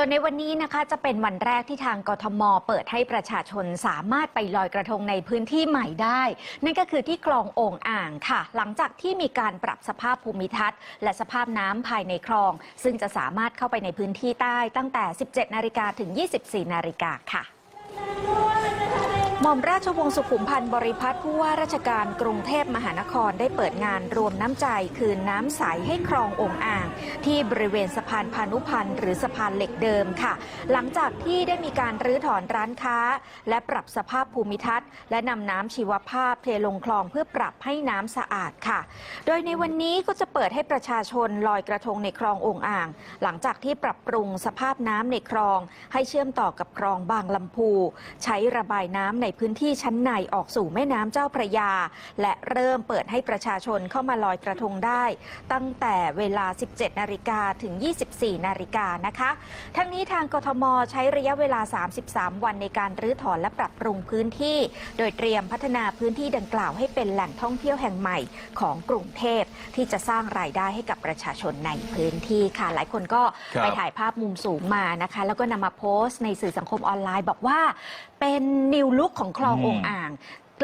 ส่วนในวันนี้นะคะจะเป็นวันแรกที่ทางกทม เปิดให้ประชาชนสามารถไปลอยกระทงในพื้นที่ใหม่ได้ นั่นก็คือที่คลองโอ่งอ่างค่ะ หลังจากที่มีการปรับสภาพภูมิทัศน์ และสภาพน้ำภายในคลอง ซึ่งจะสามารถเข้าไปในพื้นที่ใต้ตั้งแต่ 17 นาฬิกาถึง 24 นาฬิกาค่ะ ม่อมราชวงศ์สุขุมพันธ์บริพัตรผู้ว่าราชการกรุงเทพมหานครได้เปิดงานรวมน้ำใจคืนน้ำใสให้คลององอ่าง ที่บริเวณสะพานพานุพันธ์หรือสะพานเหล็กเดิมค่ะ หลังจากที่ได้มีการรื้อถอนร้านค้า และปรับสภาพภูมิทัศน์ และนำน้ำชีวภาพเทลงคลองเพื่อปรับให้น้ำสะอาดค่ะ โดยในวันนี้ก็จะเปิดให้ประชาชนลอยกระทงในคลององอ่าง หลังจากที่ปรับปรุงสภาพน้ำในคลอง ให้เชื่อมต่อกับคลองบางลำพู ใช้ระบายน้ำในพื้นที่ชั้นในออกสู่แม่น้ำเจ้าพระยา และเริ่มเปิดให้ประชาชนเข้ามาลอยกระทงได้ ตั้งแต่เวลา 17 นาฬิกาถึง 24 นาฬิกานะคะ ทั้งนี้ทางกทมใช้ระยะเวลา 33 วันในการรื้อถอนและปรับปรุงพื้นที่ โดยเตรียมพัฒนาพื้นที่ดังกล่าวให้เป็นแหล่งท่องเที่ยวแห่งใหม่ของกรุงเทพที่จะสร้างรายได้ให้กับประชาชนในพื้นที่ค่ะ หลายคนก็ครับไปถ่ายภาพมุมสูงมานะคะ แล้วก็นำมาโพสต์ในสื่อสังคมออนไลน์บอกว่าเป็นนิวลุกของคลองอืมองอ่าง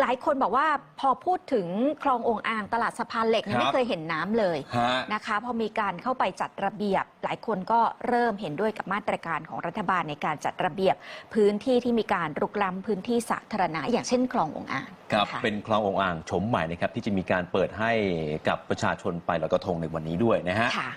หลายคนบอกว่าพอพูดถึงคลององอ่าง ตลาดสะพานเหล็กเนี่ยครับ ไม่เคยเห็นน้ำเลยฮะ นะคะ พอมีการเข้าไปจัดระเบียบ หลายคนก็เริ่มเห็นด้วยกับมาตรการของรัฐบาลในการจัดระเบียบ พื้นที่ที่มีการรุกล้ำพื้นที่สาธารณะ อย่างเช่นคลององอ่างครับะะเป็นคลององอ่างชมใหม่นะครับที่จะมีการเปิดให้กับประชาชนไปลอยกระทงในวันนี้ด้วยนะฮะ ค่ะ